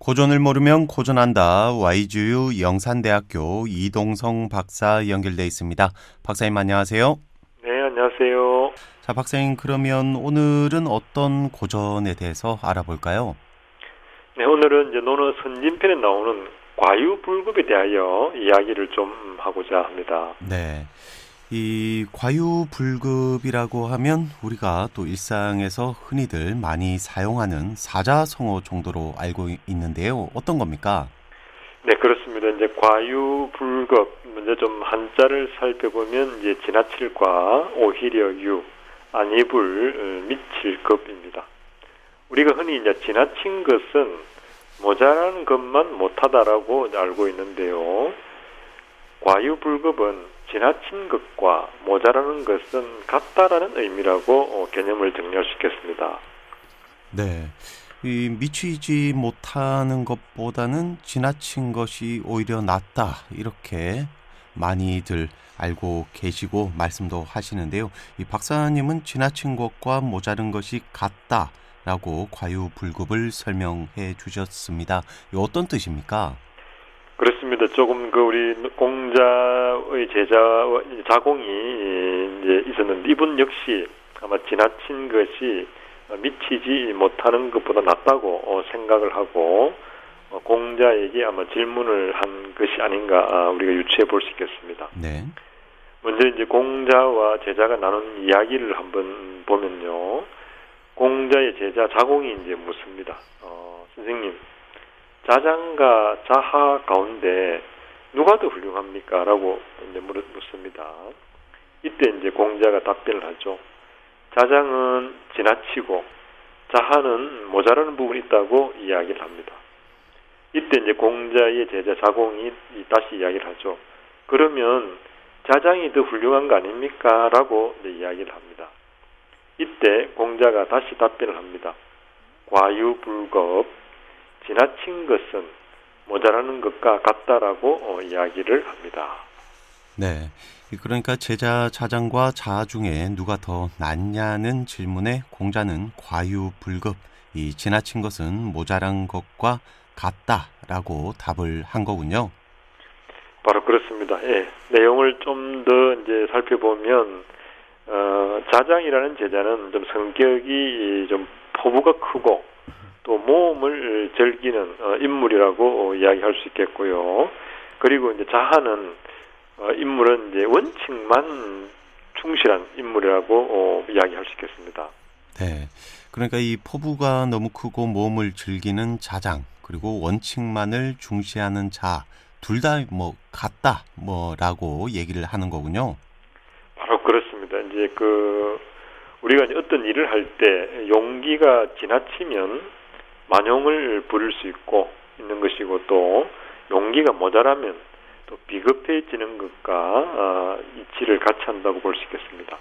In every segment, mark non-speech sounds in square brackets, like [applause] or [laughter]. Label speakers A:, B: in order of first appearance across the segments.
A: 고전을 모르면 고전한다. YGU 영산대학교 이동성 박사 연결돼 있습니다. 박사님 안녕하세요.
B: 네, 안녕하세요.
A: 자, 박사님 그러면 오늘은 어떤 고전에 대해서 알아볼까요?
B: 네, 오늘은 이제 논어 선진편에 나오는 과유불급에 대하여 이야기를 좀 하고자 합니다.
A: 네. 이 과유불급이라고 하면 우리가 또 일상에서 흔히들 많이 사용하는 사자성어 정도로 알고 있는데요. 어떤 겁니까?
B: 네, 그렇습니다. 이제 과유불급 먼저 좀 한자를 살펴보면 이제 지나칠과 오히려 유, 아니불, 미칠급입니다. 우리가 흔히 이제 지나친 것은 모자라는 것만 못하다라고 알고 있는데요. 과유불급은 지나친 것과 모자라는 것은 같다라는 의미라고 개념을 정리할 수 있겠습니다.
A: 네. 이 미치지 못하는 것보다는 지나친 것이 오히려 낫다. 이렇게 많이들 알고 계시고 말씀도 하시는데요. 이 박사님은 지나친 것과 모자른 것이 같다 라고 과유불급을 설명해 주셨습니다. 어떤 뜻입니까?
B: 그렇습니다. 조금 그 우리 공자 의 제자 자공이 이제 있었는데 이분 역시 아마 지나친 것이 미치지 못하는 것보다 낫다고 생각을 하고 공자에게 아마 질문을 한 것이 아닌가 우리가 유추해 볼 수 있겠습니다.
A: 네.
B: 먼저 이제 공자와 제자가 나눈 이야기를 한번 보면요. 공자의 제자 자공이 이제 묻습니다. 어, 선생님, 자장과 자하 가운데 누가 더 훌륭합니까? 라고 이제 묻습니다. 이때 이제 공자가 답변을 하죠. 자장은 지나치고 자하는 모자라는 부분이 있다고 이야기를 합니다. 이때 이제 공자의 제자 자공이 다시 이야기를 하죠. 그러면 자장이 더 훌륭한 거 아닙니까? 라고 이야기를 합니다. 이때 공자가 다시 답변을 합니다. 과유불급 지나친 것은 모자라는 것과 같다라고 이야기를 합니다.
A: 네. 그러니까 제자 자장과 자아 중에 누가 더 낫냐는 질문에 공자는 과유불급, 이 지나친 것은 모자란 것과 같다라고 답을 한 거군요.
B: 바로 그렇습니다. 예. 내용을 좀 더 이제 살펴보면 어, 자장이라는 제자는 좀 성격이 좀 포부가 크고 또 모험을 즐기는 어, 인물이라고 이야기할 수 있겠고요. 그리고 이제 자하는 어, 인물은 이제 원칙만 충실한 인물이라고 어, 이야기할 수 있겠습니다.
A: 네. 그러니까 이 포부가 너무 크고 모험을 즐기는 자장 그리고 원칙만을 중시하는 자 둘 다 뭐 같다 뭐라고 얘기를 하는 거군요.
B: 바로 그렇습니다. 이제 그 우리가 이제 어떤 일을 할 때 용기가 지나치면 만용을 부릴 수 있고 있는 것이고 또 용기가 모자라면 또 비급해지는 것과 어, 이치를 같이 한다고 볼 수 있겠습니다.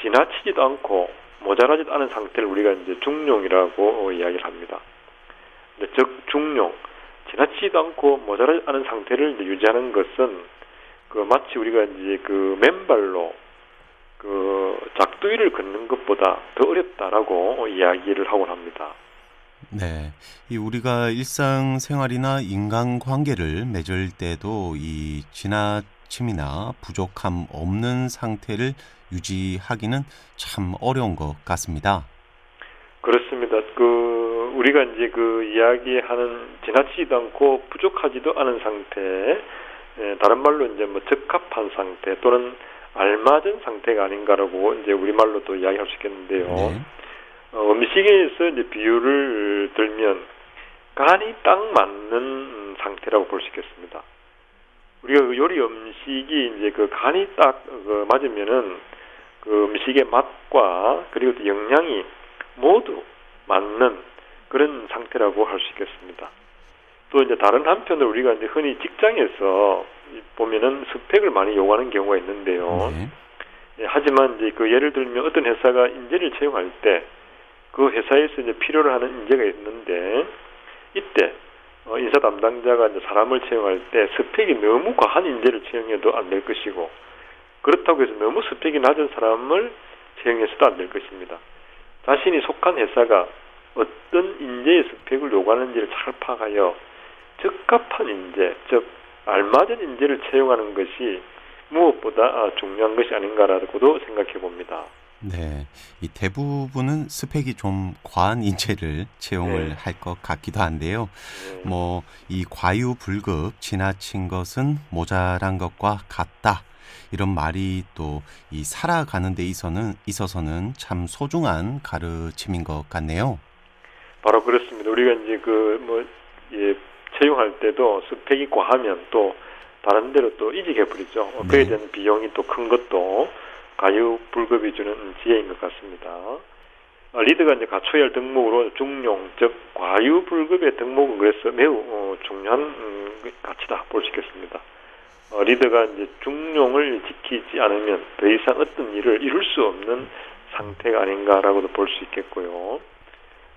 B: 지나치지도 않고 모자라지도 않은 상태를 우리가 이제 중용이라고 이야기를 합니다. 즉 중용 지나치지도 않고 모자라지 않은 상태를 유지하는 것은 그 마치 우리가 이제 그 맨발로 그 작두이를 걷는 것보다 더 어렵다라고 이야기를 하곤 합니다.
A: 네. 이 우리가 일상생활이나 인간관계를 맺을 때도 이 지나침이나 부족함 없는 상태를 유지하기는 참 어려운 것 같습니다.
B: 그렇습니다. 그 우리가 이제 그 이야기하는 지나치지도 않고 부족하지도 않은 상태, 예, 다른 말로 이제 뭐 적합한 상태 또는 알맞은 상태가 아닌가라고 이제 우리 말로 또 이야기할 수 있겠는데요.
A: 네.
B: 어, 음식에서 이제 비유를 들면 간이 딱 맞는 상태라고 볼 수 있겠습니다. 우리가 그 요리 음식이 이제 그 간이 딱 그 맞으면은 그 음식의 맛과 그리고 또 영양이 모두 맞는 그런 상태라고 할 수 있겠습니다. 또 이제 다른 한편으로 우리가 이제 흔히 직장에서 보면은 스펙을 많이 요구하는 경우가 있는데요.
A: 네.
B: 예, 하지만 이제 그 예를 들면 어떤 회사가 인재를 채용할 때 그 회사에서 이제 필요로 하는 인재가 있는데 이때 어, 인사 담당자가 이제 사람을 채용할 때 스펙이 너무 과한 인재를 채용해도 안 될 것이고 그렇다고 해서 너무 스펙이 낮은 사람을 채용해서도 안 될 것입니다. 자신이 속한 회사가 어떤 인재의 스펙을 요구하는지를 잘 파악하여 적합한 인재, 즉 알맞은 인재를 채용하는 것이 무엇보다 아, 중요한 것이 아닌가라고도 생각해 봅니다.
A: 네, 이 대부분은 스펙이 좀 과한 [laughs] 인재를 채용을
B: 네.
A: 할것 같기도 한데요.
B: 네.
A: 뭐 이 과유불급 지나친 것은 모자란 것과 같다. 이런 말이 또 이 살아가는 데 있어서는 있어서는 참 소중한 가르침인 것 같네요.
B: 바로 그렇습니다. 우리가 이제 그 뭐 예, 채용할 때도 스펙이 과하면 또 다른 데로 또 이직해 버리죠. 어, 그에
A: 네.
B: 대한 비용이 또 큰 것도 과유불급이 주는 지혜인 것 같습니다. 어, 리더가 이제 할 덕목으로 중용, 즉 과유불급의 덕목은 그래서 매우 어, 중요한 음, 가치다 볼 수 있겠습니다. 어, 리더가 이제 중용을 지키지 않으면 더 이상 어떤 일을 이룰 수 없는 상태가 아닌가라고도 볼 수 있겠고요.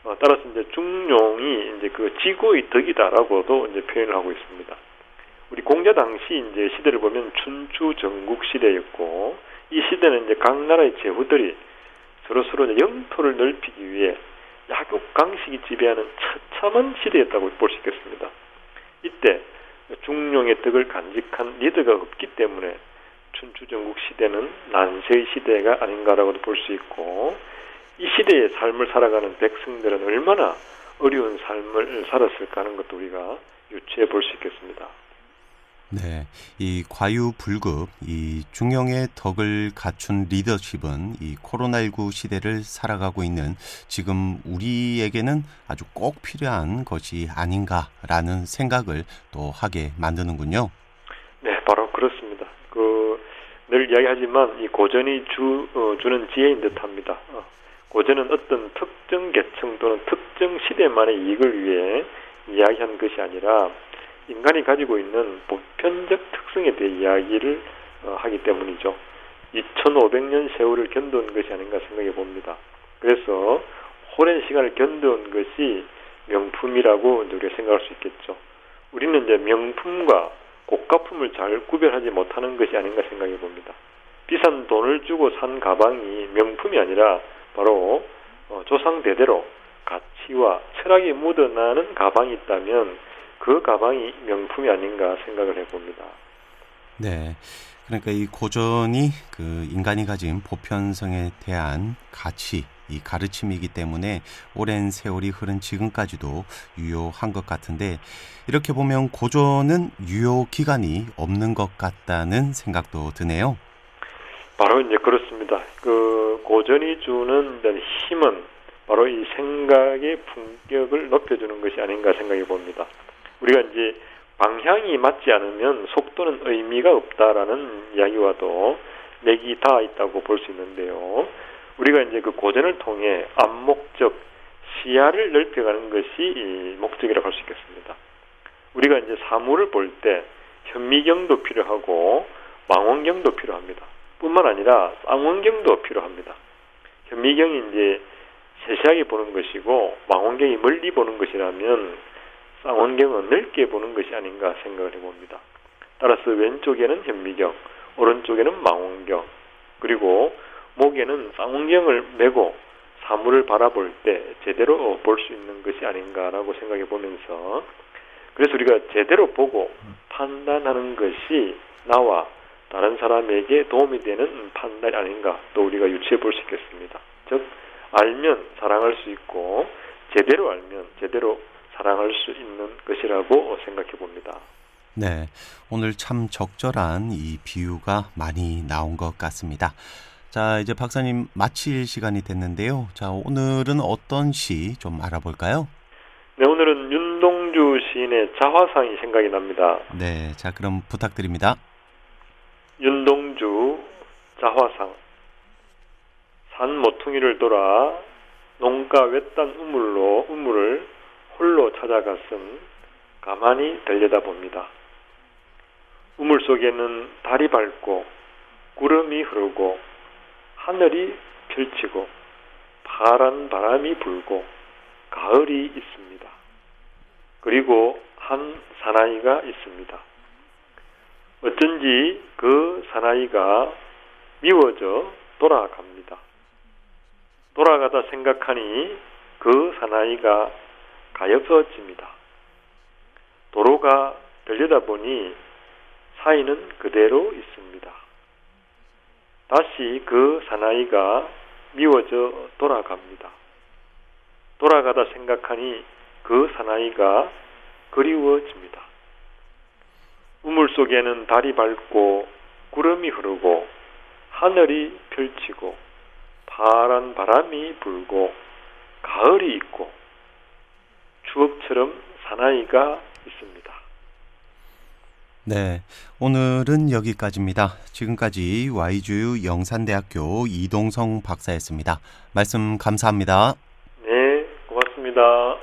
B: 어, 따라서 이제 중용이 이제 그 지고의 덕이다라고도 이제 표현을 하고 있습니다. 우리 공자 당시 이제 시대를 보면 춘추 전국 시대였고 이 시대는 이제 각 나라의 제후들이 서로 서로 이제 영토를 넓히기 위해 약육 강식이 지배하는 처참한 시대였다고 볼 수 있겠습니다. 이때 중용의 덕을 간직한 리더가 없기 때문에 춘추 전국 시대는 난세의 시대가 아닌가라고도 볼 수 있고 이 시대의 삶을 살아가는 백성들은 얼마나 어려운 삶을 살았을까 하는 것도 우리가 유추해 볼 수 있겠습니다.
A: 네, 이 과유불급, 이 중용의 덕을 갖춘 리더십은 이 코로나19 시대를 살아가고 있는 지금 우리에게는 아주 꼭 필요한 것이 아닌가라는 생각을 또 하게 만드는군요.
B: 네, 바로 그렇습니다. 그 늘 이야기하지만 이 고전이 주 어, 주는 지혜인 듯합니다. 어, 고전은 어떤 특정 계층 또는 특정 시대만의 이익을 위해 이야기한 것이 아니라 인간이 가지고 있는 보편적 특성에 대해 이야기를 어, 하기 때문이죠. 2,500년 세월을 견뎌온 것이 아닌가 생각해 봅니다. 그래서 오랜 시간을 견뎌온 것이 명품이라고 우리가 생각할 수 있겠죠. 우리는 이제 명품과 고가품을 잘 구별하지 못하는 것이 아닌가 생각해 봅니다. 비싼 돈을 주고 산 가방이 명품이 아니라 바로 어, 조상 대대로 가치와 철학이 묻어나는 가방이 있다면 그 가방이 명품이 아닌가 생각을 해봅니다.
A: 네. 그러니까 이 고전이 그 인간이 가진 보편성에 대한 가치, 이 가르침이기 때문에 오랜 세월이 흐른 지금까지도 유효한 것 같은데 이렇게 보면 고전은 유효 기간이 없는 것 같다는 생각도 드네요.
B: 바로 이제 그렇습니다. 그 고전이 주는 힘은 바로 이 생각의 품격을 높여주는 것이 아닌가 생각해 봅니다. 우리가 이제 방향이 맞지 않으면 속도는 의미가 없다라는 이야기와도 맥이 닿아 있다고 볼 수 있는데요. 우리가 이제 그 고전을 통해 암목적 시야를 넓혀가는 것이 이 목적이라고 할 수 있겠습니다. 우리가 이제 사물을 볼 때 현미경도 필요하고 망원경도 필요합니다. 뿐만 아니라 쌍원경도 필요합니다. 현미경이 이제 세세하게 보는 것이고 망원경이 멀리 보는 것이라면 쌍원경은 넓게 보는 것이 아닌가 생각을 해봅니다. 따라서 왼쪽에는 현미경, 오른쪽에는 망원경, 그리고 목에는 쌍원경을 메고 사물을 바라볼 때 제대로 볼 수 있는 것이 아닌가라고 생각해 보면서 그래서 우리가 제대로 보고 판단하는 것이 나와 다른 사람에게 도움이 되는 판단이 아닌가 또 우리가 유추해 볼 수 있겠습니다. 즉 알면 사랑할 수 있고 제대로 알면 제대로 사랑할 수 있는 것이라고 생각해 봅니다.
A: 네. 오늘 참 적절한 이 비유가 많이 나온 것 같습니다. 자, 이제 박사님 마칠 시간이 됐는데요. 자, 오늘은 어떤 시 좀 알아볼까요?
B: 네, 오늘은 윤동주 시인의 자화상이 생각이 납니다.
A: 네. 자, 그럼 부탁드립니다.
B: 윤동주 자화상 산 모퉁이를 돌아 농가 외딴 우물로 우물을 홀로 찾아갔음 가만히 들여다봅니다. 우물 속에는 달이 밝고 구름이 흐르고 하늘이 펼치고 파란 바람이 불고 가을이 있습니다. 그리고 한 사나이가 있습니다. 어쩐지 그 사나이가 미워져 돌아갑니다. 돌아가다 생각하니 그 사나이가 가엾어집니다. 도로가 들려다보니 사이는 그대로 있습니다. 다시 그 사나이가 미워져 돌아갑니다. 돌아가다 생각하니 그 사나이가 그리워집니다. 우물 속에는 달이 밝고 구름이 흐르고 하늘이 펼치고 파란 바람이 불고 가을이 있고 추억처럼 사나이가 있습니다.
A: 네, 오늘은 여기까지입니다. 지금까지 Y주유 영산대학교 이동성 박사였습니다. 말씀 감사합니다.
B: 네, 고맙습니다.